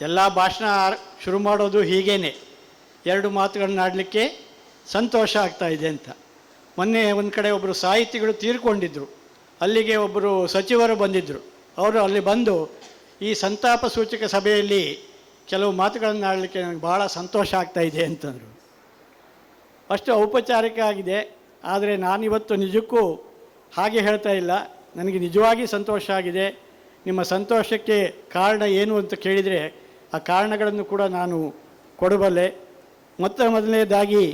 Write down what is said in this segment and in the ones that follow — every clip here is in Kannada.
ಎಲ್ಲ ಭಾಷಣ ಶುರು ಮಾಡೋದು ಹೀಗೇನೆ. ಎರಡು ಮಾತುಗಳನ್ನ ಆಡಲಿಕ್ಕೆ ಸಂತೋಷ ಆಗ್ತಾ ಇದೆ ಅಂತ. ಮೊನ್ನೆ ಒಂದು ಕಡೆ ಒಬ್ಬರು ಸಾಹಿತಿಗಳು ತೀರ್ಕೊಂಡಿದ್ದರು ಅಲ್ಲಿಗೆ ಒಬ್ಬರು ಸಚಿವರು ಬಂದಿದ್ದರು ಅವರು ಅಲ್ಲಿ ಬಂದು ಈ ಸಂತಾಪ ಸೂಚಕ ಸಭೆಯಲ್ಲಿ ಕೆಲವು ಮಾತುಗಳನ್ನು ಆಡಲಿಕ್ಕೆ ನನಗೆ ಭಾಳ ಸಂತೋಷ ಆಗ್ತಾ ಇದೆ ಅಂತಂದರು. ಅಷ್ಟು ಔಪಚಾರಿಕ ಆಗಿದೆ. ಆದರೆ ನಾನಿವತ್ತು ನಿಜಕ್ಕೂ ಹಾಗೆ ಹೇಳ್ತಾ ಇಲ್ಲ. ನನಗೆ ನಿಜವಾಗಿ ಸಂತೋಷ ಆಗಿದೆ. ನಿಮ್ಮ ಸಂತೋಷಕ್ಕೆ ಕಾರಣ ಏನು ಅಂತ ಕೇಳಿದರೆ ಆ ಕಾರಣಗಳನ್ನು ಕೂಡ ನಾನು ಕೊಡಬಲ್ಲೆ. ಮೊತ್ತ ಮೊದಲನೇದಾಗಿ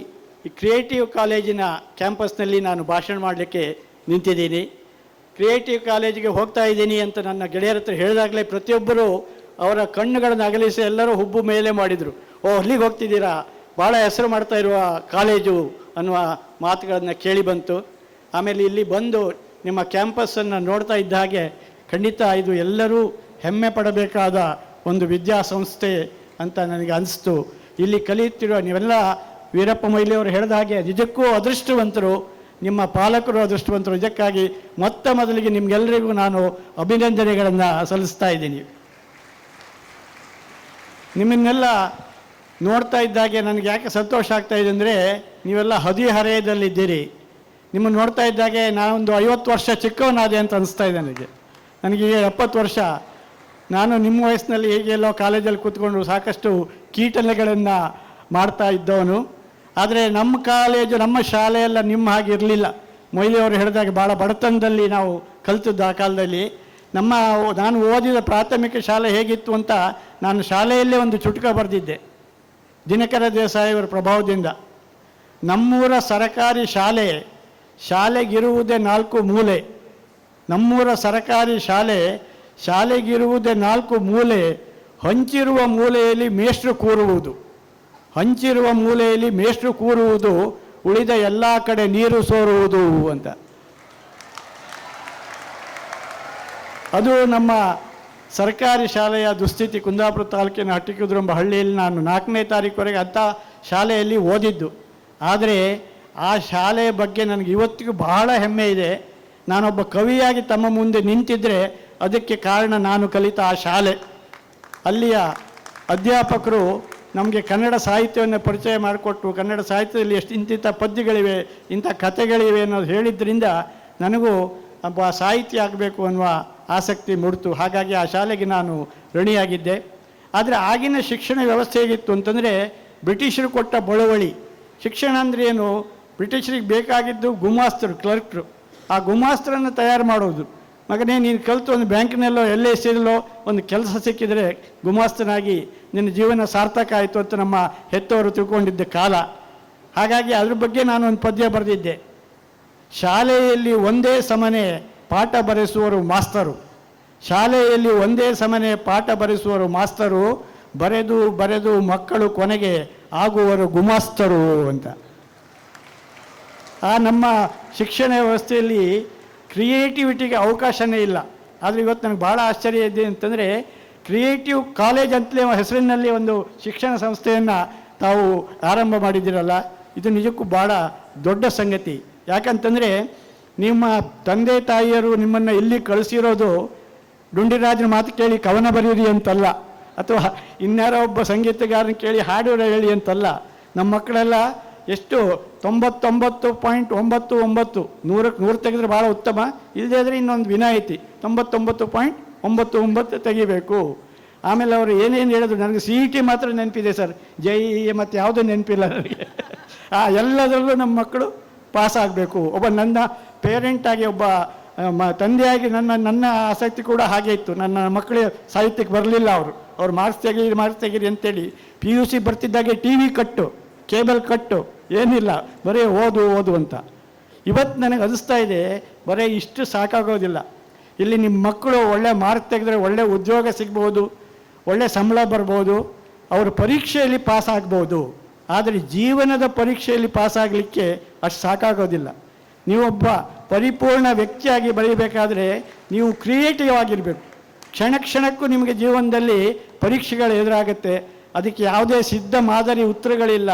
ಈ ಕ್ರಿಯೇಟಿವ್ ಕಾಲೇಜಿನ ಕ್ಯಾಂಪಸ್ನಲ್ಲಿ ನಾನು ಭಾಷಣ ಮಾಡಲಿಕ್ಕೆ ನಿಂತಿದ್ದೀನಿ. ಕ್ರಿಯೇಟಿವ್ ಕಾಲೇಜಿಗೆ ಹೋಗ್ತಾ ಇದ್ದೀನಿ ಅಂತ ನನ್ನ ಗೆಳೆಯರ ಹತ್ರ ಹೇಳಿದಾಗಲೇ ಪ್ರತಿಯೊಬ್ಬರು ಅವರ ಕಣ್ಣುಗಳನ್ನು ಅಗಲಿಸಿ ಎಲ್ಲರೂ ಹುಬ್ಬು ಮೇಲೆ ಮಾಡಿದರು. ಓ, ಅಲ್ಲಿಗೆ ಹೋಗ್ತಿದ್ದೀರಾ? ಭಾಳ ಹೆಸರು ಮಾಡ್ತಾ ಇರುವ ಕಾಲೇಜು ಅನ್ನುವ ಮಾತುಗಳನ್ನು ಕೇಳಿ ಬಂತು. ಆಮೇಲೆ ಇಲ್ಲಿ ಬಂದು ನಿಮ್ಮ ಕ್ಯಾಂಪಸ್ಸನ್ನು ನೋಡ್ತಾ ಇದ್ದ ಹಾಗೆ ಖಂಡಿತ ಇದು ಎಲ್ಲರೂ ಹೆಮ್ಮೆ ಪಡಬೇಕಾದ ಒಂದು ವಿದ್ಯಾಸಂಸ್ಥೆ ಅಂತ ನನಗೆ ಅನಿಸ್ತು. ಇಲ್ಲಿ ಕಲಿಯುತ್ತಿರುವ ನೀವೆಲ್ಲ ವೀರಪ್ಪ ಮೊಯ್ಲಿಯವರು ಹೇಳಿದ ಹಾಗೆ ನಿಜಕ್ಕೂ ಅದೃಷ್ಟವಂತರು, ನಿಮ್ಮ ಪಾಲಕರು ಅದೃಷ್ಟವಂತರು. ಇದಕ್ಕಾಗಿ ಮೊತ್ತ ಮೊದಲಿಗೆ ನಿಮಗೆಲ್ಲರಿಗೂ ನಾನು ಅಭಿನಂದನೆಗಳನ್ನು ಸಲ್ಲಿಸ್ತಾ ಇದ್ದೀನಿ. ನಿಮ್ಮನ್ನೆಲ್ಲ ನೋಡ್ತಾ ಇದ್ದಾಗೆ ನನಗೆ ಯಾಕೆ ಸಂತೋಷ ಆಗ್ತಾ ಇದೆ ಅಂದರೆ, ನೀವೆಲ್ಲ ಹದಿಹರೆಯದಲ್ಲಿದ್ದೀರಿ. ನಿಮ್ಮನ್ನು ನೋಡ್ತಾ ಇದ್ದಾಗೆ ನಾನೊಂದು ಐವತ್ತು ವರ್ಷ ಚಿಕ್ಕವನಾದೆ ಅಂತ ಅನಿಸ್ತಾ ಇದೆ ನನಗೆ. ನನಗೆ ಎಪ್ಪತ್ತು ವರ್ಷ. ನಾನು ನಿಮ್ಮ ವಯಸ್ಸಿನಲ್ಲಿ ಹೇಗೆಲ್ಲೋ ಕಾಲೇಜಲ್ಲಿ ಕೂತ್ಕೊಂಡು ಸಾಕಷ್ಟು ಕೀಟಲೆಗಳನ್ನು ಮಾಡ್ತಾ ಇದ್ದವನು. ಆದರೆ ನಮ್ಮ ಕಾಲೇಜು, ನಮ್ಮ ಶಾಲೆಯೆಲ್ಲ ನಿಮ್ಮ ಹಾಗೆ ಇರಲಿಲ್ಲ. ಮೊಯ್ಲಿಯವರು ಹೇಳಿದಾಗ ಭಾಳ ಬಡತನದಲ್ಲಿ ನಾವು ಕಲಿತದ್ದು ಆ ಕಾಲದಲ್ಲಿ. ನಮ್ಮ ನಾನು ಓದಿದ ಪ್ರಾಥಮಿಕ ಶಾಲೆ ಹೇಗಿತ್ತು ಅಂತ ನಾನು ಶಾಲೆಯಲ್ಲೇ ಒಂದು ಚುಟುಕ ಬರೆದಿದ್ದೆ. ದಿನಕರ ದೇಸಾಯಿಯವರ ಪ್ರಭಾವದಿಂದ. ನಮ್ಮೂರ ಸರಕಾರಿ ಶಾಲೆ, ಶಾಲೆಗಿರುವುದೇ ನಾಲ್ಕು ಮೂಲೆ. ನಮ್ಮೂರ ಸರಕಾರಿ ಶಾಲೆ ಶಾಲೆಗಿರುವುದೇ ನಾಲ್ಕು ಮೂಲೆ, ಹಂಚಿರುವ ಮೂಲೆಯಲ್ಲಿ ಮೇಷ್ಟ್ರು ಕೂರುವುದು. ಹಂಚಿರುವ ಮೂಲೆಯಲ್ಲಿ ಮೇಷ್ಟ್ರು ಕೂರುವುದು, ಉಳಿದ ಎಲ್ಲ ಕಡೆ ನೀರು ಸೋರುವುದು ಅಂತ. ಅದು ನಮ್ಮ ಸರ್ಕಾರಿ ಶಾಲೆಯ ದುಸ್ಥಿತಿ. ಕುಂದಾಪುರ ತಾಲೂಕಿನ ಹಟ್ಟಿಕುದ್ರು ಎಂಬ ಹಳ್ಳಿಯಲ್ಲಿ ನಾನು ನಾಲ್ಕನೇ ತಾರೀಕುವರೆಗೆ ಅಂಥ ಶಾಲೆಯಲ್ಲಿ ಓದಿದ್ದು. ಆದರೆ ಆ ಶಾಲೆಯ ಬಗ್ಗೆ ನನಗೆ ಇವತ್ತಿಗೂ ಬಹಳ ಹೆಮ್ಮೆ ಇದೆ. ನಾನೊಬ್ಬ ಕವಿಯಾಗಿ ತಮ್ಮ ಮುಂದೆ ನಿಂತಿದ್ದರೆ ಅದಕ್ಕೆ ಕಾರಣ ನಾನು ಕಲಿತ ಆ ಶಾಲೆ. ಅಲ್ಲಿಯ ಅಧ್ಯಾಪಕರು ನಮಗೆ ಕನ್ನಡ ಸಾಹಿತ್ಯವನ್ನು ಪರಿಚಯ ಮಾಡಿಕೊಟ್ಟು ಕನ್ನಡ ಸಾಹಿತ್ಯದಲ್ಲಿ ಎಷ್ಟು ಇಂತಿಂಥ ಪದ್ಯಗಳಿವೆ, ಇಂಥ ಕಥೆಗಳಿವೆ ಅನ್ನೋದು ಹೇಳಿದ್ರಿಂದ ನನಗೂ ಒಬ್ಬ ಸಾಹಿತ್ಯ ಆಗಬೇಕು ಅನ್ನುವ ಆಸಕ್ತಿ ಮೂಡಿತು. ಹಾಗಾಗಿ ಆ ಶಾಲೆಗೆ ನಾನು ಋಣಿಯಾಗಿದ್ದೆ. ಆದರೆ ಆಗಿನ ಶಿಕ್ಷಣ ವ್ಯವಸ್ಥೆ ಹೇಗಿತ್ತು ಅಂತಂದರೆ ಬ್ರಿಟಿಷರು ಕೊಟ್ಟ ಬಳುವಳಿ. ಶಿಕ್ಷಣ ಅಂದರೆ ಏನು? ಬ್ರಿಟಿಷರಿಗೆ ಬೇಕಾಗಿದ್ದು ಗುಮಾಸ್ತರು, ಕ್ಲರ್ಕ್ರು. ಆ ಗುಮಾಸ್ತರನ್ನು ತಯಾರು ಮಾಡೋದು. ಮಗನೇ, ನೀನು ಕಲಿತು ಒಂದು ಬ್ಯಾಂಕಿನಲ್ಲೋ ಎಲ್ಲೇ ಸೇರಿಲೋ ಒಂದು ಕೆಲಸ ಸಿಕ್ಕಿದರೆ ಗುಮಾಸ್ತನಾಗಿ ನಿನ್ನ ಜೀವನ ಸಾರ್ಥಕ ಆಯಿತು ಅಂತ ನಮ್ಮ ಹೆತ್ತವರು ತಿಳ್ಕೊಂಡಿದ್ದ ಕಾಲ. ಹಾಗಾಗಿ ಅದ್ರ ಬಗ್ಗೆ ನಾನು ಒಂದು ಪದ್ಯ ಬರೆದಿದ್ದೆ. ಶಾಲೆಯಲ್ಲಿ ಒಂದೇ ಸಮನೆ ಪಾಠ ಬರೆಸುವರು ಮಾಸ್ತರು. ಶಾಲೆಯಲ್ಲಿ ಒಂದೇ ಸಮನೆ ಪಾಠ ಬರೆಸುವರು ಮಾಸ್ತರು, ಬರೆದು ಬರೆದು ಮಕ್ಕಳು ಕೊನೆಗೆ ಆಗುವರು ಗುಮಾಸ್ತರು ಅಂತ. ಆ ನಮ್ಮ ಶಿಕ್ಷಣ ವ್ಯವಸ್ಥೆಯಲ್ಲಿ ಕ್ರಿಯೇಟಿವಿಟಿಗೆ ಅವಕಾಶನೇ ಇಲ್ಲ. ಆದರೆ ಇವತ್ತು ನನಗೆ ಭಾಳ ಆಶ್ಚರ್ಯ ಇದೆ ಅಂತಂದರೆ, ಕ್ರಿಯೇಟಿವ್ ಕಾಲೇಜ್ ಅಂತಲೇ ಹೆಸರಿನಲ್ಲಿ ಒಂದು ಶಿಕ್ಷಣ ಸಂಸ್ಥೆಯನ್ನು ತಾವು ಆರಂಭ ಮಾಡಿದ್ದೀರಲ್ಲ, ಇದು ನಿಜಕ್ಕೂ ಭಾಳ ದೊಡ್ಡ ಸಂಗತಿ. ಯಾಕಂತಂದರೆ, ನಿಮ್ಮ ತಂದೆ ತಾಯಿಯರು ನಿಮ್ಮನ್ನು ಇಲ್ಲಿ ಕಳಿಸಿರೋದು ಡುಂಡಿರಾಜನ ಮಾತು ಕೇಳಿ ಕವನ ಬರೆಯಿರಿ ಅಂತಲ್ಲ, ಅಥವಾ ಇನ್ಯಾರೋ ಒಬ್ಬ ಸಂಗೀತಗಾರನ ಕೇಳಿ ಹಾಡು ಹೇಳಿ ಅಂತಲ್ಲ. ನಮ್ಮ ಮಕ್ಕಳೆಲ್ಲ ಎಷ್ಟು? ತೊಂಬತ್ತೊಂಬತ್ತು ಪಾಯಿಂಟ್ ಒಂಬತ್ತು ಒಂಬತ್ತು. ನೂರಕ್ಕೆ ನೂರು ತೆಗೆದ್ರೆ ಭಾಳ ಉತ್ತಮ. ಇಲ್ಲದೇ ಆದರೆ ಇನ್ನೊಂದು ವಿನಾಯಿತಿ. ತೊಂಬತ್ತೊಂಬತ್ತು ಪಾಯಿಂಟ್ ಒಂಬತ್ತು ಒಂಬತ್ತು ತೆಗಿಬೇಕು. ಆಮೇಲೆ ಅವರು ಏನೇನು ಹೇಳಿದ್ರು? ನನಗೆ ಸಿ ಇ ಟಿ ಮಾತ್ರ ನೆನಪಿದೆ ಸರ್. ಜೈ ಮತ್ತು ಯಾವುದೂ ನೆನಪಿಲ್ಲ ನನಗೆ. ಆ, ಎಲ್ಲದರಲ್ಲೂ ನಮ್ಮ ಮಕ್ಕಳು ಪಾಸ್ ಆಗಬೇಕು. ಒಬ್ಬ ನನ್ನ ಪೇರೆಂಟಾಗಿ ಒಬ್ಬ ಮ, ತಂದೆಯಾಗಿ ನನ್ನ ನನ್ನ ಆಸಕ್ತಿ ಕೂಡ ಹಾಗೆ ಇತ್ತು. ನನ್ನ ಮಕ್ಕಳೇ ಸಾಹಿತ್ಯಕ್ಕೆ ಬರಲಿಲ್ಲ ಅವರು. ಅವ್ರು ಮಾರ್ಕ್ಸ್ ತೆಗೀರಿ ಮಾರ್ಕ್ಸ್ ತೆಗೀರಿ ಅಂತೇಳಿ ಪಿ ಯು ಸಿ ಬರ್ತಿದ್ದಾಗೆ ಟಿ ವಿ ಕಟ್ಟು. ಕೇಬಲ್ ಕಟ್ಟು, ಏನಿಲ್ಲ, ಬರೀ ಓದು ಓದು ಅಂತ. ಇವತ್ತು ನನಗೆ ಅನಿಸ್ತಾ ಇದೆ, ಬರೀ ಇಷ್ಟು ಸಾಕಾಗೋದಿಲ್ಲ. ಇಲ್ಲಿ ನಿಮ್ಮ ಮಕ್ಕಳು ಒಳ್ಳೆ ಮಾರ್ಕ್ ತೆಗೆದ್ರೆ ಒಳ್ಳೆ ಉದ್ಯೋಗ ಸಿಗ್ಬೋದು, ಒಳ್ಳೆ ಸಂಬಳ ಬರ್ಬೋದು, ಅವರು ಪರೀಕ್ಷೆಯಲ್ಲಿ ಪಾಸ್ ಆಗ್ಬೋದು. ಆದರೆ ಜೀವನದ ಪರೀಕ್ಷೆಯಲ್ಲಿ ಪಾಸ್ ಆಗಲಿಕ್ಕೆ ಅಷ್ಟು ಸಾಕಾಗೋದಿಲ್ಲ. ನೀವೊಬ್ಬ ಪರಿಪೂರ್ಣ ವ್ಯಕ್ತಿಯಾಗಿ ಬರೀಬೇಕಾದ್ರೆ ನೀವು ಕ್ರಿಯೇಟಿವ್ ಆಗಿರಬೇಕು. ಕ್ಷಣ ಕ್ಷಣಕ್ಕೂ ನಿಮಗೆ ಜೀವನದಲ್ಲಿ ಪರೀಕ್ಷೆಗಳು ಎದುರಾಗುತ್ತೆ. ಅದಕ್ಕೆ ಯಾವುದೇ ಸಿದ್ಧ ಮಾದರಿ ಉತ್ತರಗಳಿಲ್ಲ.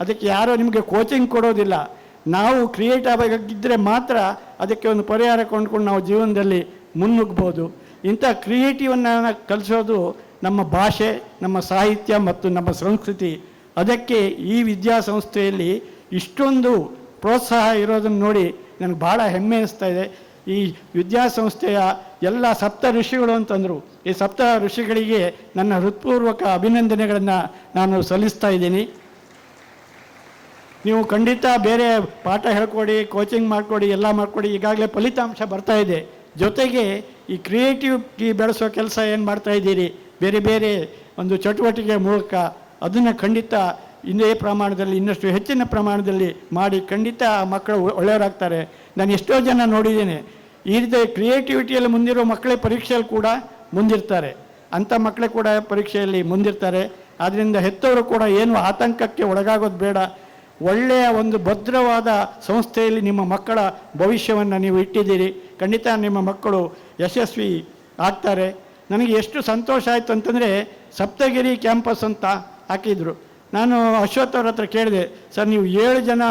ಅದಕ್ಕೆ ಯಾರೋ ನಿಮಗೆ ಕೋಚಿಂಗ್ ಕೊಡೋದಿಲ್ಲ. ನಾವು ಕ್ರಿಯೇಟ್ ಆಗಿದ್ದರೆ ಮಾತ್ರ ಅದಕ್ಕೆ ಒಂದು ಪರಿಹಾರ ಕೊಂಡ್ಕೊಂಡು ನಾವು ಜೀವನದಲ್ಲಿ ಮುನ್ನುಗ್ಬೋದು. ಇಂಥ ಕ್ರಿಯೇಟಿವನ್ನು ಕಲಿಸೋದು ನಮ್ಮ ಭಾಷೆ, ನಮ್ಮ ಸಾಹಿತ್ಯ ಮತ್ತು ನಮ್ಮ ಸಂಸ್ಕೃತಿ. ಅದಕ್ಕೆ ಈ ವಿದ್ಯಾಸಂಸ್ಥೆಯಲ್ಲಿ ಇಷ್ಟೊಂದು ಪ್ರೋತ್ಸಾಹ ಇರೋದನ್ನು ನೋಡಿ ನನಗೆ ಭಾಳ ಹೆಮ್ಮೆ ಅನಿಸ್ತಾ ಇದೆ. ಈ ವಿದ್ಯಾಸಂಸ್ಥೆಯ ಎಲ್ಲ ಸಪ್ತ ಋಷಿಗಳು ಅಂತಂದರು. ಈ ಸಪ್ತ ಋಷಿಗಳಿಗೆ ನನ್ನ ಹೃತ್ಪೂರ್ವಕ ಅಭಿನಂದನೆಗಳನ್ನು ನಾನು ಸಲ್ಲಿಸ್ತಾ ಇದ್ದೀನಿ. ನೀವು ಖಂಡಿತ ಬೇರೆ ಪಾಠ ಹೇಳ್ಕೊಡಿ ಕೋಚಿಂಗ್ ಮಾಡಿಕೊಡಿ, ಎಲ್ಲ ಮಾಡಿಕೊಡಿ, ಈಗಾಗಲೇ ಫಲಿತಾಂಶ ಬರ್ತಾ ಇದೆ. ಜೊತೆಗೆ ಈ ಕ್ರಿಯೇಟಿವಿಟಿ ಬೆಳೆಸೋ ಕೆಲಸ ಏನು ಮಾಡ್ತಾ ಇದ್ದೀರಿ? ಬೇರೆ ಬೇರೆ ಒಂದು ಚಟುವಟಿಕೆ ಮೂಲಕ ಅದನ್ನು ಖಂಡಿತ ಇನ್ನೇ ಪ್ರಮಾಣದಲ್ಲಿ, ಇನ್ನಷ್ಟು ಹೆಚ್ಚಿನ ಪ್ರಮಾಣದಲ್ಲಿ ಮಾಡಿ ಖಂಡಿತ ಆ ಮಕ್ಕಳು ಒಳ್ಳೆಯವರಾಗ್ತಾರೆ. ನಾನು ಎಷ್ಟೋ ಜನ ನೋಡಿದ್ದೇನೆ, ಈ ರೀತಿ ಕ್ರಿಯೇಟಿವಿಟಿಯಲ್ಲಿ ಮುಂದಿರೋ ಮಕ್ಕಳೇ ಪರೀಕ್ಷೆಯಲ್ಲಿ ಕೂಡ ಮುಂದಿರ್ತಾರೆ. ಅಂಥ ಮಕ್ಕಳೇ ಕೂಡ ಪರೀಕ್ಷೆಯಲ್ಲಿ ಮುಂದಿರ್ತಾರೆ. ಆದ್ದರಿಂದ ಹೆತ್ತವರು ಕೂಡ ಏನು ಆತಂಕಕ್ಕೆ ಒಳಗಾಗೋದು ಬೇಡ. ಒಳ್ಳೆಯ ಒಂದು ಭದ್ರವಾದ ಸಂಸ್ಥೆಯಲ್ಲಿ ನಿಮ್ಮ ಮಕ್ಕಳ ಭವಿಷ್ಯವನ್ನು ನೀವು ಇಟ್ಟಿದ್ದೀರಿ. ಖಂಡಿತ ನಿಮ್ಮ ಮಕ್ಕಳು ಯಶಸ್ವಿ ಆಗ್ತಾರೆ. ನನಗೆ ಎಷ್ಟು ಸಂತೋಷ ಆಯಿತು ಅಂತಂದರೆ ಸಪ್ತಗಿರಿ ಕ್ಯಾಂಪಸ್ ಅಂತ ಹಾಕಿದರು. ನಾನು ಅಶ್ವಥ್ ಅವ್ರ ಹತ್ರ ಕೇಳಿದೆ, ಸರ್, ನೀವು ಏಳು ಜನ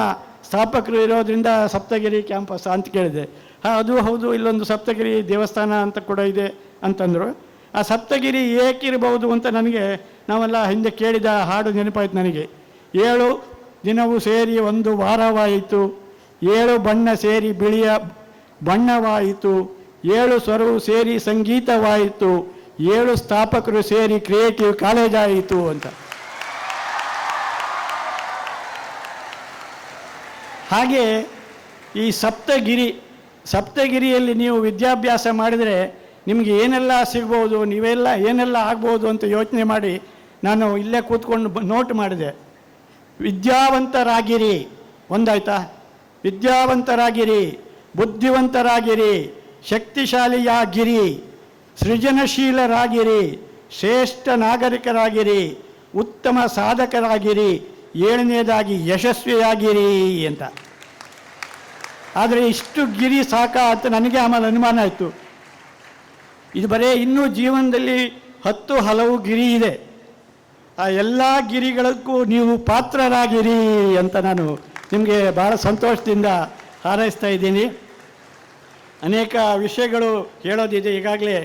ಸ್ಥಾಪಕರು ಇರೋದರಿಂದ ಸಪ್ತಗಿರಿ ಕ್ಯಾಂಪಸ್ ಅಂತ ಕೇಳಿದೆ. ಹಾಂ, ಅದು ಹೌದು, ಇಲ್ಲೊಂದು ಸಪ್ತಗಿರಿ ದೇವಸ್ಥಾನ ಅಂತ ಕೂಡ ಇದೆ, ಅಂತಂದರು. ಆ ಸಪ್ತಗಿರಿ ಏಕಿರಬಹುದು ಅಂತ ನನಗೆ ನಾವೆಲ್ಲ ಹಿಂದೆ ಕೇಳಿದ ಹಾಡು ನೆನಪಾಯ್ತು ನನಗೆ. ಏಳು ದಿನವೂ ಸೇರಿ ಒಂದು ವಾರವಾಯಿತು. ಏಳು ಬಣ್ಣ ಸೇರಿ ಬಿಳಿಯ ಬಣ್ಣವಾಯಿತು. ಏಳು ಸ್ವರವು ಸೇರಿ ಸಂಗೀತವಾಯಿತು. ಏಳು ಸ್ಥಾಪಕರು ಸೇರಿ ಕ್ರಿಯೇಟಿವ್ ಕಾಲೇಜ್ ಆಯಿತು ಅಂತ. ಹಾಗೆ ಈ ಸಪ್ತಗಿರಿ, ಸಪ್ತಗಿರಿಯಲ್ಲಿ ನೀವು ವಿದ್ಯಾಭ್ಯಾಸ ಮಾಡಿದರೆ ನಿಮಗೆ ಏನೆಲ್ಲ ಸಿಗ್ಬೋದು, ನೀವೆಲ್ಲ ಏನೆಲ್ಲ ಆಗ್ಬೋದು ಅಂತ ಯೋಚನೆ ಮಾಡಿ ನಾನು ಇಲ್ಲೇ ಕೂತ್ಕೊಂಡು ನೋಟ್ ಮಾಡಿದೆ. ವಿದ್ಯಾವಂತರಾಗಿರಿ. ಒಂದಾಯ್ತಾ? ವಿದ್ಯಾವಂತರಾಗಿರಿ, ಬುದ್ಧಿವಂತರಾಗಿರಿ, ಶಕ್ತಿಶಾಲಿಯಾಗಿರಿ, ಸೃಜನಶೀಲರಾಗಿರಿ, ಶ್ರೇಷ್ಠ ನಾಗರಿಕರಾಗಿರಿ, ಉತ್ತಮ ಸಾಧಕರಾಗಿರಿ, ಏಳನೇದಾಗಿ ಯಶಸ್ವಿಯಾಗಿರಿ ಅಂತ. ಆದರೆ ಇಷ್ಟು ಗಿರಿ ಸಾಕ ಅಂತ ನನಗೆ ಆಮೇಲೆ ಅನುಮಾನ ಆಯಿತು. ಇದು ಬರೀ ಇನ್ನೂ ಜೀವನದಲ್ಲಿ ಹತ್ತು ಹಲವು ಗಿರಿ ಇದೆ. ಆ ಎಲ್ಲ ಗಿರಿಗಳಕ್ಕೂ ನೀವು ಪಾತ್ರರಾಗಿರಿ ಅಂತ ನಾನು ನಿಮಗೆ ಭಾಳ ಸಂತೋಷದಿಂದ ಹಾರೈಸ್ತಾ ಇದ್ದೀನಿ. ಅನೇಕ ವಿಷಯಗಳು ಹೇಳೋದಿದೆ. ಈಗಾಗಲೇ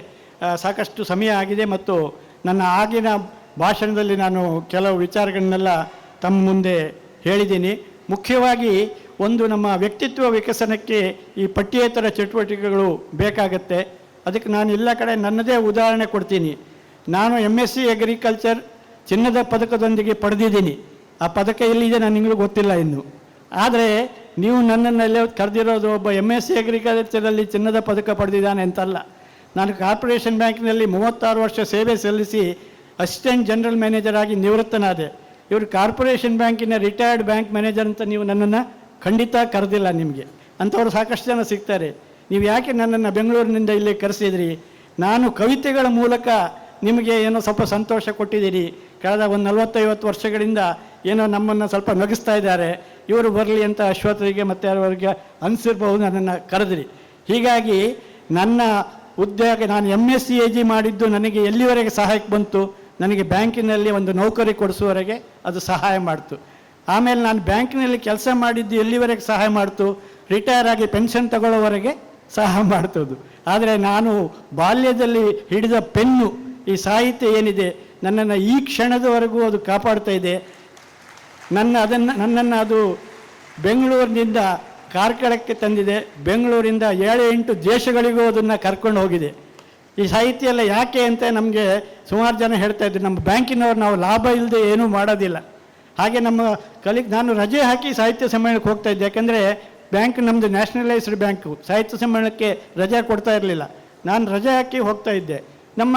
ಸಾಕಷ್ಟು ಸಮಯ ಆಗಿದೆ ಮತ್ತು ನನ್ನ ಆಗಿನ ಭಾಷಣದಲ್ಲಿ ನಾನು ಕೆಲವು ವಿಚಾರಗಳನ್ನೆಲ್ಲ ತಮ್ಮ ಮುಂದೆ ಹೇಳಿದ್ದೀನಿ. ಮುಖ್ಯವಾಗಿ ಒಂದು ನಮ್ಮ ವ್ಯಕ್ತಿತ್ವ ವಿಕಸನಕ್ಕೆ ಈ ಪಠ್ಯೇತರ ಚಟುವಟಿಕೆಗಳು ಬೇಕಾಗತ್ತೆ. ಅದಕ್ಕೆ ನಾನು ಎಲ್ಲ ಕಡೆ ನನ್ನದೇ ಉದಾಹರಣೆ ಕೊಡ್ತೀನಿ. ನಾನು ಎಂ ಎಸ್ ಸಿ ಅಗ್ರಿಕಲ್ಚರ್ ಚಿನ್ನದ ಪದಕದೊಂದಿಗೆ ಪಡೆದಿದ್ದೀನಿ. ಆ ಪದಕ ಎಲ್ಲಿದೆ ನಾನು ನಿಮಗೆ ಗೊತ್ತಿಲ್ಲ ಇನ್ನು. ಆದರೆ ನೀವು ನನ್ನನ್ನೆಲ್ಲ ಕರೆದಿರೋದು ಒಬ್ಬ ಎಂ ಎಸ್ ಸಿ ಅಗ್ರಿಕಲ್ಚರಲ್ಲಿ ಚಿನ್ನದ ಪದಕ ಪಡೆದಿದ್ದಾನೆ ಅಂತಲ್ಲ. ನಾನು ಕಾರ್ಪೊರೇಷನ್ ಬ್ಯಾಂಕ್ನಲ್ಲಿ ಮೂವತ್ತಾರು ವರ್ಷ ಸೇವೆ ಸಲ್ಲಿಸಿ ಅಸಿಸ್ಟೆಂಟ್ ಜನರಲ್ ಮ್ಯಾನೇಜರ್ ಆಗಿ ನಿವೃತ್ತನಾದೆ. ಇವರು ಕಾರ್ಪೊರೇಷನ್ ಬ್ಯಾಂಕಿನ ರಿಟೈರ್ಡ್ ಬ್ಯಾಂಕ್ ಮ್ಯಾನೇಜರ್ ಅಂತ ನೀವು ನನ್ನನ್ನು ಖಂಡಿತ ಕರೆದಿಲ್ಲ ನಿಮಗೆ. ಅಂಥವ್ರು ಸಾಕಷ್ಟು ಜನ ಸಿಗ್ತಾರೆ. ನೀವು ಯಾಕೆ ನನ್ನನ್ನು ಬೆಂಗಳೂರಿನಿಂದ ಇಲ್ಲಿ ಕರೆಸಿದ್ರಿ? ನಾನು ಕವಿತೆಗಳ ಮೂಲಕ ನಿಮಗೆ ಏನೋ ಸ್ವಲ್ಪ ಸಂತೋಷ ಕೊಟ್ಟಿದ್ದೀರಿ ಕಳೆದ ಒಂದು ನಲವತ್ತೈವತ್ತು ವರ್ಷಗಳಿಂದ ಏನೋ ನಮ್ಮನ್ನು ಸ್ವಲ್ಪ ನಗಿಸ್ತಾ ಇದ್ದಾರೆ. ಇವರು ಬರಲಿ ಅಂತ ಅಶ್ವತ್ಥರಿಗೆ ಮತ್ತು ಅವರಿಗೆ ಅನಿಸಿರ್ಬಹುದು ನನ್ನನ್ನು ಕರೆದ್ರಿ. ಹೀಗಾಗಿ ನನ್ನ ಉದ್ಯೋಗ ನಾನು M S C A G ಮಾಡಿದ್ದು ನನಗೆ ಎಲ್ಲಿವರೆಗೆ ಸಹಾಯಕ್ಕೆ ಬಂತು, ನನಗೆ ಬ್ಯಾಂಕಿನಲ್ಲಿ ಒಂದು ನೌಕರಿ ಕೊಡಿಸುವವರೆಗೆ ಅದು ಸಹಾಯ ಮಾಡ್ತು. ಆಮೇಲೆ ನಾನು ಬ್ಯಾಂಕಿನಲ್ಲಿ ಕೆಲಸ ಮಾಡಿದ್ದು ಎಲ್ಲಿವರೆಗೆ ಸಹಾಯ ಮಾಡ್ತು, ರಿಟೈರ್ ಆಗಿ ಪೆನ್ಷನ್ ತಗೊಳ್ಳೋವರೆಗೆ ಸಹಾಯ ಮಾಡ್ತದ್ದು. ಆದರೆ ನಾನು ಬಾಲ್ಯದಲ್ಲಿ ಹಿಡಿದ ಪೆನ್ನು, ಈ ಸಾಹಿತ್ಯ ಏನಿದೆ ನನ್ನನ್ನು ಈ ಕ್ಷಣದವರೆಗೂ ಅದು ಕಾಪಾಡ್ತಾ ಇದೆ. ನನ್ನ ಅದನ್ನು, ನನ್ನನ್ನು ಅದು ಬೆಂಗಳೂರಿನಿಂದ ಕಾರ್ಕಳಕ್ಕೆ ತಂದಿದೆ. ಬೆಂಗಳೂರಿಂದ ಏಳು ಎಂಟು ದೇಶಗಳಿಗೂ ಅದನ್ನು ಕರ್ಕೊಂಡು ಹೋಗಿದೆ. ಈ ಸಾಹಿತ್ಯ ಎಲ್ಲ ಯಾಕೆ ಅಂತ ನಮಗೆ ಸುಮಾರು ಜನ ಹೇಳ್ತಾ ಇದ್ರು. ನಮ್ಮ ಬ್ಯಾಂಕಿನವ್ರು ನಾವು ಲಾಭ ಇಲ್ಲದೆ ಏನೂ ಮಾಡೋದಿಲ್ಲ. ಹಾಗೆ ನಮ್ಮ ಕಲಿ ನಾನು ರಜೆ ಹಾಕಿ ಸಾಹಿತ್ಯ ಸಮ್ಮೇಳನಕ್ಕೆ ಹೋಗ್ತಾ ಇದ್ದೆ. ಯಾಕಂದರೆ ಬ್ಯಾಂಕ್ ನಮ್ಮದು ನ್ಯಾಷನಲೈಸ್ಡ್ ಬ್ಯಾಂಕು. ಸಾಹಿತ್ಯ ಸಮ್ಮೇಳನಕ್ಕೆ ರಜೆ ಕೊಡ್ತಾ ಇರಲಿಲ್ಲ. ನಾನು ರಜೆ ಹಾಕಿ ಹೋಗ್ತಾ ಇದ್ದೆ. ನಮ್ಮ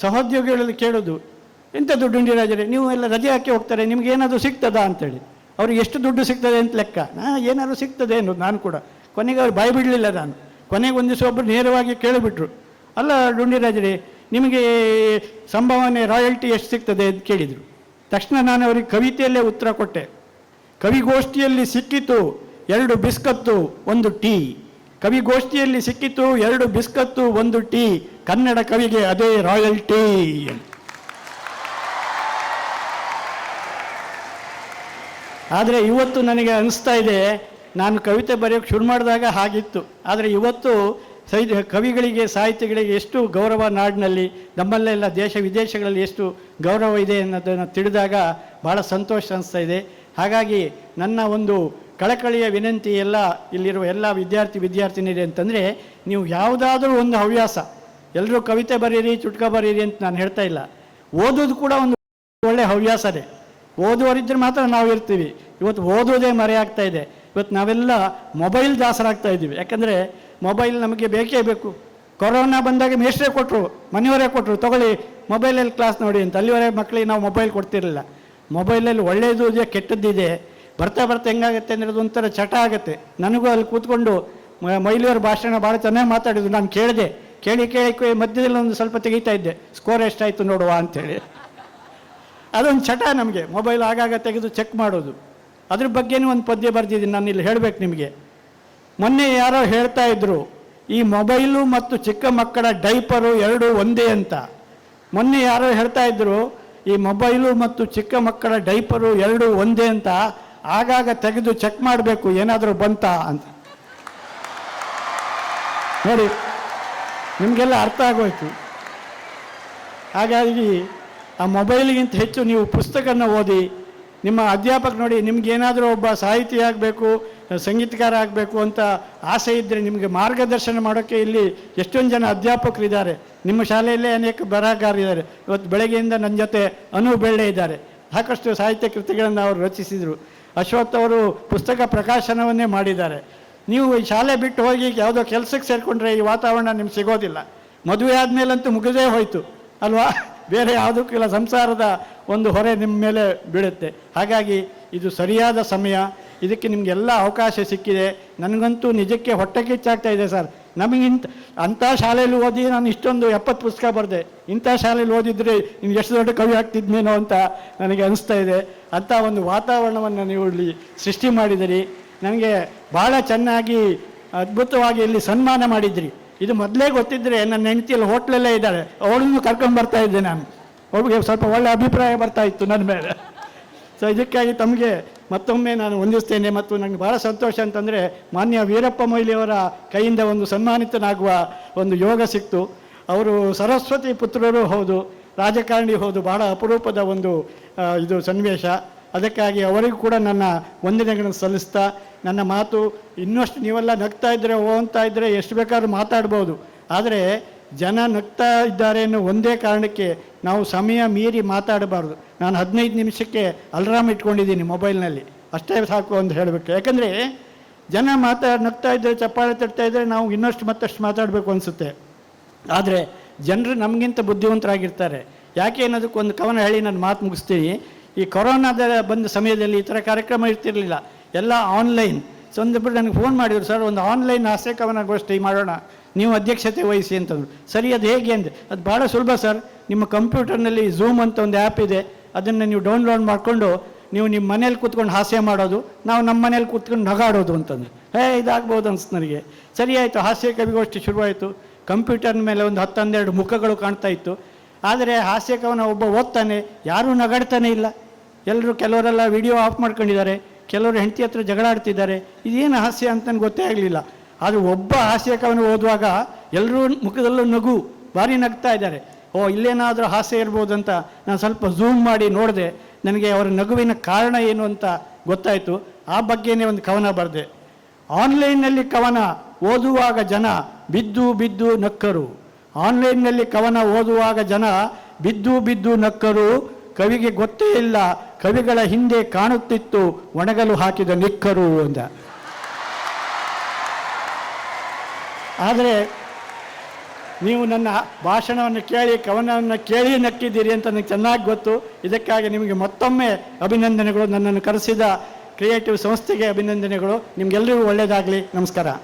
ಸಹೋದ್ಯೋಗಿಗಳಲ್ಲಿ ಕೇಳೋದು ಎಂಥ ದುಡ್ಡು ಉಂಡಿರಾಜರೇ ನೀವು ಎಲ್ಲ ರಜೆ ಹಾಕಿ ಹೋಗ್ತಾರೆ ನಿಮ್ಗೆ ಏನಾದರೂ ಸಿಗ್ತದಾ ಅಂತೇಳಿ. ಅವ್ರಿಗೆ ಎಷ್ಟು ದುಡ್ಡು ಸಿಗ್ತದೆ ಅಂತ ಲೆಕ್ಕ. ನಾ ಏನಾದರೂ ಸಿಗ್ತದೆ ಅನ್ನೋದು ನಾನು ಕೂಡ. ಕೊನೆಗೆ ಅವ್ರು ಬಾಯ್ಬಿಡಲಿಲ್ಲ ನಾನು. ಕೊನೆಗೆ ಒಂದು ದಿವಸ ಒಬ್ಬರು ನೇರವಾಗಿ ಕೇಳಿಬಿಟ್ರು. ಅಲ್ಲ ಡುಂಡಿರಾಜರೇ ನಿಮಗೆ ಸಂಭಾವನೆ, ರಾಯಲ್ಟಿ ಎಷ್ಟು ಸಿಗ್ತದೆ ಅಂತ ಕೇಳಿದರು. ತಕ್ಷಣ ನಾನು ಅವ್ರಿಗೆ ಕವಿತೆಯಲ್ಲೇ ಉತ್ತರ ಕೊಟ್ಟೆ. ಕವಿಗೋಷ್ಠಿಯಲ್ಲಿ ಸಿಕ್ಕಿತು ಎರಡು ಬಿಸ್ಕತ್ತು, ಒಂದು ಟೀ. ಕವಿಗೋಷ್ಠಿಯಲ್ಲಿ ಸಿಕ್ಕಿತು ಎರಡು ಬಿಸ್ಕತ್ತು, ಒಂದು ಟೀ. ಕನ್ನಡ ಕವಿಗೆ ಅದೇ ರಾಯಲ್ಟಿ ಆದರೆ ಇವತ್ತು ನನಗೆ ಅನಿಸ್ತಾ ಇದೆ, ನಾನು ಕವಿತೆ ಬರೆಯೋಕ್ಕೆ ಶುರು ಮಾಡಿದಾಗ ಹಾಗಿತ್ತು. ಆದರೆ ಇವತ್ತು ಸೈ ಕವಿಗಳಿಗೆ, ಸಾಹಿತಿಗಳಿಗೆ ಎಷ್ಟು ಗೌರವ ನಾಡಿನಲ್ಲಿ ನಮ್ಮಲ್ಲೆಲ್ಲ ದೇಶ ವಿದೇಶಗಳಲ್ಲಿ ಎಷ್ಟು ಗೌರವ ಇದೆ ಅನ್ನೋದನ್ನು ತಿಳಿದಾಗ ಭಾಳ ಸಂತೋಷ ಅನಿಸ್ತಾ ಇದೆ. ಹಾಗಾಗಿ ನನ್ನ ಒಂದು ಕಳಕಳಿಯ ವಿನಂತಿ ಎಲ್ಲ ಇಲ್ಲಿರುವ ಎಲ್ಲ ವಿದ್ಯಾರ್ಥಿ ವಿದ್ಯಾರ್ಥಿನಿರಿ ಅಂತಂದರೆ, ನೀವು ಯಾವುದಾದ್ರೂ ಒಂದು ಹವ್ಯಾಸ ಎಲ್ಲರೂ ಕವಿತೆ ಬರೀರಿ, ಚುಟ್ಕ ಬರೀರಿ ಅಂತ ನಾನು ಹೇಳ್ತಾ ಇಲ್ಲ. ಓದೋದು ಕೂಡ ಒಂದು ಒಳ್ಳೆ ಹವ್ಯಾಸನೇ. ಓದುವರಿದ್ರೆ ಮಾತ್ರ ನಾವು ಇರ್ತೀವಿ. ಇವತ್ತು ಓದೋದೇ ಮರೆಯಾಗ್ತಾ ಇದೆ. ಇವತ್ತು ನಾವೆಲ್ಲ ಮೊಬೈಲ್ ದಾಸರಾಗ್ತಾ ಇದ್ದೀವಿ. ಯಾಕಂದರೆ ಮೊಬೈಲ್ ನಮಗೆ ಬೇಕೇ ಬೇಕು. ಕೊರೋನಾ ಬಂದಾಗ ಮೇಷ್ಟ್ರೇ ಕೊಟ್ಟರು ಮನೆಯವರೇ ಕೊಟ್ಟರು ತಗೊಳ್ಳಿ ಮೊಬೈಲಲ್ಲಿ ಕ್ಲಾಸ್ ನೋಡಿ ಅಂತ. ಅಲ್ಲಿವರೆಗೆ ಮಕ್ಕಳಿಗೆ ನಾವು ಮೊಬೈಲ್ ಕೊಡ್ತಿರಲಿಲ್ಲ. ಮೊಬೈಲಲ್ಲಿ ಒಳ್ಳೆಯದು ಇದೆ, ಕೆಟ್ಟದ್ದಿದೆ. ಬರ್ತಾ ಬರ್ತಾ ಹೆಂಗಾಗುತ್ತೆ ಅಂದರೆ ಅದು ಒಂಥರ ಚಟ ಆಗುತ್ತೆ. ನನಗೂ ಅಲ್ಲಿ ಕೂತ್ಕೊಂಡು ಮೈಲಿಯವರ ಭಾಷಣ ಭಾಳ ಚೆನ್ನಾಗಿ ಮಾತಾಡಿದ್ರು. ನಾನು ಕೇಳಿದೆ. ಕೇಳಿ ಕೇಳಿ ಮಧ್ಯದಲ್ಲಿ ಒಂದು ಸ್ವಲ್ಪ ತೆಗಿತಾ ಇದ್ದೆ. ಸ್ಕೋರ್ ಎಷ್ಟಾಯಿತು ನೋಡುವ ಅಂತೇಳಿ ಅದೊಂದು ಚಟ ನಮಗೆ. ಮೊಬೈಲ್ ಆಗಾಗ ತೆಗೆದು ಚೆಕ್ ಮಾಡೋದು. ಅದ್ರ ಬಗ್ಗೆನೂ ಒಂದು ಪದ್ಯ ಬರೆದಿದ್ದೀನಿ, ನಾನು ಇಲ್ಲಿ ಹೇಳಬೇಕು ನಿಮಗೆ. ಮೊನ್ನೆ ಯಾರೋ ಹೇಳ್ತಾ ಇದ್ರು, ಈ ಮೊಬೈಲು ಮತ್ತು ಚಿಕ್ಕ ಮಕ್ಕಳ ಡೈಪರು ಎರಡು ಒಂದೇ ಅಂತ. ಮೊನ್ನೆ ಯಾರೋ ಹೇಳ್ತಾ ಇದ್ರು, ಈ ಮೊಬೈಲು ಮತ್ತು ಚಿಕ್ಕ ಮಕ್ಕಳ ಡೈಪರು ಎರಡು ಒಂದೇ ಅಂತ. ಆಗಾಗ ತೆಗೆದು ಚೆಕ್ ಮಾಡಬೇಕು, ಏನಾದರೂ ಬಂತಾ ಅಂತ. ನೋಡಿ, ನಿಮಗೆಲ್ಲ ಅರ್ಥ ಆಗೋಯ್ತು. ಹಾಗಾಗಿ ಆ ಮೊಬೈಲ್ಗಿಂತ ಹೆಚ್ಚು ನೀವು ಪುಸ್ತಕನ ಓದಿ, ನಿಮ್ಮ ಅಧ್ಯಾಪಕ ನೋಡಿ ನಿಮ್ಗೇನಾದರೂ ಒಬ್ಬ ಸಾಹಿತಿ ಆಗಬೇಕು, ಸಂಗೀತಕಾರ ಆಗಬೇಕು ಅಂತ ಆಸೆ ಇದ್ದರೆ ನಿಮಗೆ ಮಾರ್ಗದರ್ಶನ ಮಾಡೋಕ್ಕೆ ಇಲ್ಲಿ ಎಷ್ಟೊಂದು ಜನ ಅಧ್ಯಾಪಕರಿದ್ದಾರೆ. ನಿಮ್ಮ ಶಾಲೆಯಲ್ಲೇ ಅನೇಕ ಬರಹಗಾರರಿದ್ದಾರೆ. ಇವತ್ತು ಬೆಳಗ್ಗೆಯಿಂದ ನನ್ನ ಜೊತೆ ಅನು ಬೆಳ್ಳೆ ಇದ್ದಾರೆ. ಸಾಕಷ್ಟು ಸಾಹಿತ್ಯ ಕೃತಿಗಳನ್ನು ಅವರು ರಚಿಸಿದರು. ಅಶ್ವಥ್ ಅವರು ಪುಸ್ತಕ ಪ್ರಕಾಶನವನ್ನೇ ಮಾಡಿದ್ದಾರೆ. ನೀವು ಈ ಶಾಲೆ ಬಿಟ್ಟು ಹೋಗಿ ಯಾವುದೋ ಕೆಲಸಕ್ಕೆ ಸೇರಿಕೊಂಡ್ರೆ ಈ ವಾತಾವರಣ ನಿಮ್ಗೆ ಸಿಗೋದಿಲ್ಲ. ಮದುವೆ ಆದಮೇಲಂತೂ ಮುಗಿದೇ ಹೋಯಿತು, ಅಲ್ವಾ? ಬೇರೆ ಯಾವುದಕ್ಕಿಲ್ಲ ಸಂಸಾರದ ಒಂದು ಹೊರೆ ನಿಮ್ಮ ಮೇಲೆ ಬೀಳುತ್ತೆ. ಹಾಗಾಗಿ ಇದು ಸರಿಯಾದ ಸಮಯ. ಇದಕ್ಕೆ ನಿಮಗೆಲ್ಲ ಅವಕಾಶ ಸಿಕ್ಕಿದೆ. ನನಗಂತೂ ನಿಜಕ್ಕೆ ಹೊಟ್ಟೆ ಕಿಚ್ಚಾಗ್ತಾ ಇದೆ ಸರ್. ನಮಗಿಂತ ಅಂಥ ಶಾಲೆಯಲ್ಲಿ ಓದಿ ನಾನು ಇಷ್ಟೊಂದು ಎಪ್ಪತ್ತು ಪುಸ್ತಕ ಬರೆದೆ. ಇಂಥ ಶಾಲೆಯಲ್ಲಿ ಓದಿದ್ರೆ ನೀನು ಎಷ್ಟು ದೊಡ್ಡ ಕವಿ ಆಗ್ತಿದ್ನೇನೋ ಅಂತ ನನಗೆ ಅನಿಸ್ತಾ ಇದೆ. ಅಂಥ ಒಂದು ವಾತಾವರಣವನ್ನು ನೀವು ಇಲ್ಲಿ ಸೃಷ್ಟಿ ಮಾಡಿದಿರಿ ನನಗೆ ಭಾಳ ಚೆನ್ನಾಗಿ, ಅದ್ಭುತವಾಗಿ ಇಲ್ಲಿ ಸನ್ಮಾನ ಮಾಡಿದ್ರಿ ಇದು ಮೊದಲೇ ಗೊತ್ತಿದ್ದರೆ ನನ್ನ ಹೆಂಡತಿಯಲ್ಲಿ ಹೋಟ್ಲಲ್ಲೇ ಇದ್ದಾಳೆ ಅವಳನ್ನು ಕರ್ಕೊಂಡು ಬರ್ತಾ ಇದ್ದೆ ನಾನು. ಅವಳಿಗೆ ಸ್ವಲ್ಪ ಒಳ್ಳೆ ಅಭಿಪ್ರಾಯ ಬರ್ತಾ ಇತ್ತು ನನ್ನ ಮೇಲೆ. ಸೊ ಇದಕ್ಕಾಗಿ ತಮಗೆ ಮತ್ತೊಮ್ಮೆ ನಾನು ಹೊಂದಿಸ್ತೇನೆ ಮತ್ತು ನನಗೆ ಭಾಳ ಸಂತೋಷ ಅಂತಂದರೆ ಮಾನ್ಯ ವೀರಪ್ಪ ಮೊಯ್ಲಿಯವರ ಕೈಯಿಂದ ಒಂದು ಸನ್ಮಾನಿತನಾಗುವ ಒಂದು ಯೋಗ ಸಿಕ್ತು. ಅವರು ಸರಸ್ವತಿ ಪುತ್ರರು ಹೌದು, ರಾಜಕಾರಣಿ ಹೌದು, ಬಹಳ ಅಪರೂಪದ ಒಂದು ಇದು ಸನ್ನಿವೇಶ. ಅದಕ್ಕಾಗಿ ಅವರಿಗೂ ಕೂಡ ನನ್ನ ವಂದನೆಗಳನ್ನು ಸಲ್ಲಿಸ್ತಾ, ನನ್ನ ಮಾತು ಇನ್ನಷ್ಟು ನೀವೆಲ್ಲ ನಗ್ತಾ ಇದ್ದರೆ ಓ ಅಂತ ಇದ್ದರೆ ಎಷ್ಟು ಬೇಕಾದ್ರೂ ಮಾತಾಡ್ಬೋದು. ಆದರೆ ಜನ ನಗ್ತಾ ಇದ್ದಾರೆ ಅನ್ನೋ ಒಂದೇ ಕಾರಣಕ್ಕೆ ನಾವು ಸಮಯ ಮೀರಿ ಮಾತಾಡಬಾರ್ದು. ನಾನು ಹದಿನೈದು ನಿಮಿಷಕ್ಕೆ ಅಲ್ರಾಮ್ ಇಟ್ಕೊಂಡಿದ್ದೀನಿ ಮೊಬೈಲ್ನಲ್ಲಿ. ಅಷ್ಟೇ ಸಾಕು ಅಂತ ಹೇಳಬೇಕು ಯಾಕಂದರೆ ಜನ ಮಾತಾಡಿ ನಗ್ತಾ ಇದ್ದರೆ ಚಪ್ಪಾಳೆ ತಟ್ತಾ ಇದ್ದರೆ ನಾವು ಇನ್ನಷ್ಟು ಮತ್ತಷ್ಟು ಮಾತಾಡಬೇಕು ಅನಿಸುತ್ತೆ. ಆದರೆ ಜನರು ನಮಗಿಂತ ಬುದ್ಧಿವಂತರಾಗಿರ್ತಾರೆ. ಯಾಕೆ ಅನ್ನೋದಕ್ಕೊಂದು ಕವನ ಹೇಳಿ ನಾನು ಮಾತು ಮುಗಿಸ್ತೀನಿ. ಈ ಕೊರೋನಾದ ಬಂದ ಸಮಯದಲ್ಲಿ ಈ ಥರ ಕಾರ್ಯಕ್ರಮ ಇರ್ತಿರಲಿಲ್ಲ. ಎಲ್ಲ ಆನ್ಲೈನ್ ಸೊ ನನಗೆ ಫೋನ್ ಮಾಡಿದ್ರು, ಸರ್, ಒಂದು ಆನ್ಲೈನ್ ಹಾಸ್ಯ ಕವನಗೋಷ್ಠಿ ಮಾಡೋಣ. ನೀವು ಅಧ್ಯಕ್ಷತೆ ವಹಿಸಿ, ಅಂತಂದರು. ಸರಿ, ಅದು ಹೇಗೆ ಅಂದರೆ ಅದು ಭಾಳ ಸುಲಭ, ಸರ್. ನಿಮ್ಮ ಕಂಪ್ಯೂಟರ್ನಲ್ಲಿ ಝೂಮ್ ಅಂತ ಒಂದು ಆ್ಯಪ್ ಇದೆ. ಅದನ್ನು ನೀವು ಡೌನ್ಲೋಡ್ ಮಾಡಿಕೊಂಡು, ನೀವು ನಿಮ್ಮ ಮನೇಲಿ ಕೂತ್ಕೊಂಡು ಹಾಸ್ಯ ಮಾಡೋದು, ನಾವು ನಮ್ಮ ಮನೇಲಿ ಕೂತ್ಕೊಂಡು ನಗಾಡೋದು ಅಂತಂದು ಹೇ, ಇದಾಗ್ಬೋದು ಅನಿಸ್ತು ನನಗೆ. ಸರಿ ಆಯಿತು, ಹಾಸ್ಯ ಕವಿಗೋಷ್ಠಿ ಶುರುವಾಯಿತು. ಕಂಪ್ಯೂಟರ್ ಮೇಲೆ ಒಂದು ಹತ್ತು ಹನ್ನೆರಡು ಮುಖಗಳು ಕಾಣ್ತಾ ಇತ್ತು. ಆದರೆ ಹಾಸ್ಯ ಕವನ ಒಬ್ಬ ಓದ್ತಾನೆ, ಯಾರೂ ನಗಾಡ್ತಾನೆ ಇಲ್ಲ. ಎಲ್ಲರೂ ಕೆಲವರೆಲ್ಲ ವಿಡಿಯೋ ಆಫ್ ಮಾಡ್ಕೊಂಡಿದ್ದಾರೆ, ಕೆಲವರು ಹೆಂಡತಿ ಹತ್ರ ಜಗಳಾಡ್ತಿದ್ದಾರೆ ಇದೇನು ಹಾಸ್ಯ ಅಂತ ಗೊತ್ತೇ ಆಗಲಿಲ್ಲ. ಆದರೆ ಒಬ್ಬ ಹಾಸ್ಯ ಕವನ ಓದುವಾಗ ಎಲ್ಲರೂ ಮುಖದಲ್ಲೂ ನಗು, ಭಾರಿ ನಗ್ತಾ ಇದ್ದಾರೆ. ಓ, ಇಲ್ಲೇನಾದರೂ ಹಾಸ್ಯ ಇರ್ಬೋದು ಅಂತ ನಾನು ಸ್ವಲ್ಪ ಝೂಮ್ ಮಾಡಿ ನೋಡಿದೆ, ನನಗೆ ಅವರ ನಗುವಿನ ಕಾರಣ ಏನು ಅಂತ ಗೊತ್ತಾಯಿತು. ಆ ಬಗ್ಗೆನೇ ಒಂದು ಕವನ ಬರೆದೆ. ಆನ್ಲೈನ್ನಲ್ಲಿ ಕವನ ಓದುವಾಗ ಜನ ಬಿದ್ದು ಬಿದ್ದು ನಕ್ಕರು. ಆನ್ಲೈನ್ನಲ್ಲಿ ಕವನ ಓದುವಾಗ ಜನ ಬಿದ್ದು ಬಿದ್ದು ನಕ್ಕರು, ಕವಿಗೆ ಗೊತ್ತೇ ಇಲ್ಲ, ಕವಿಗಳ ಹಿಂದೆ ಕಾಣುತ್ತಿತ್ತು, ಒಣಗಲು ಹಾಕಿದ ನಿಕ್ಕರು ಅಂತ. ಆದರೆ ನೀವು ನನ್ನ ಭಾಷಣವನ್ನು ಕೇಳಿ, ಕವನವನ್ನು ಕೇಳಿ ನಕ್ಕಿದ್ದೀರಿ ಅಂತ ನನಗೆ ಚೆನ್ನಾಗಿ ಗೊತ್ತು. ಇದಕ್ಕಾಗಿ ನಿಮಗೆ ಮತ್ತೊಮ್ಮೆ ಅಭಿನಂದನೆಗಳು. ನನ್ನನ್ನು ಕರೆಸಿದ ಕ್ರಿಯೇಟಿವ್ ಸಂಸ್ಥೆಗೆ ಅಭಿನಂದನೆಗಳು. ನಿಮಗೆಲ್ಲರಿಗೂ ಒಳ್ಳೆಯದಾಗಲಿ ನಮಸ್ಕಾರ.